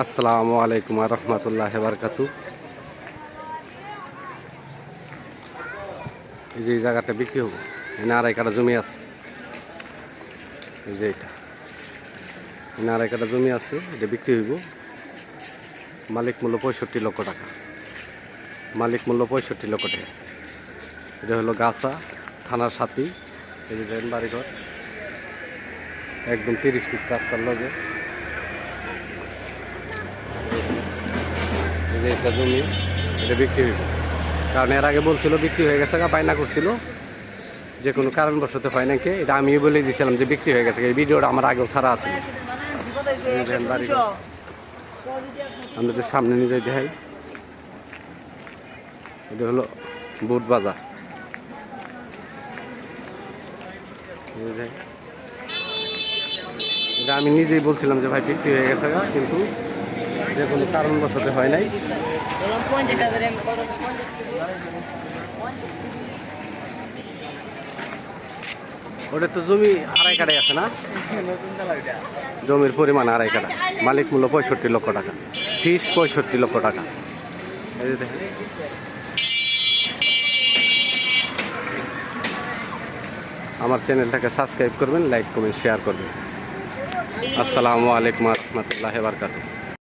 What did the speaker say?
আসসালামু আলাইকুম রহমতুল্লাহ বারকাতু এই যে এই জায়গাটা বিক্রি হব। এনে আড়াই কাটা জমি আছে। এই যে এটা। এনে আড়াই কাটা জমি আছে, এটা বিক্রি হইব। মালিক মূল্য পঁয়ষট্টি লক্ষ টাকা। মালিক মূল্য পঁয়ষট্টি লক্ষ টাকা। এটা হলো গাছা, থানার সাথী, এই যে বাড়িঘর। একদম তিরিশ ফিট রাস্তার লগে। যে এটা জমি, এটা বিক্রি হইব। কারণ এর আগে বলছিল বিক্রি হয়ে গেছে গা বায়না করছিল। যে কোনো কারণবশত ফাইনাকে এটা আমিও বলে দিয়েছিলাম যে বিক্রি হয়ে গেছে। এই ভিডিওটা আমার আগেও ছাড়া আছে। আমাদের সামনে নিয়ে যাই, দেখাই। এটা হলো বুট বাজার। এটা আমি নিজেই বলছিলাম যে ভাই বিক্রি হয়ে গেছে কিন্তু যে কোনো কারণবশত হয় নাই। ওটা তো জমি আড়াই কাটাই আছে না? জমির পরিমাণ আড়াই কাটা মালিক মূল্য পঁয়ষট্টি লক্ষ টাকা। ফিস পঁয়ষট্টি লক্ষ টাকা। আমার চ্যানেলটাকে সাবস্ক্রাইব করবেন, লাইক, কমেন্ট, শেয়ার করবেন। আসসালামু আলাইকুম রহমতুল্লাহ বারকাতুহ।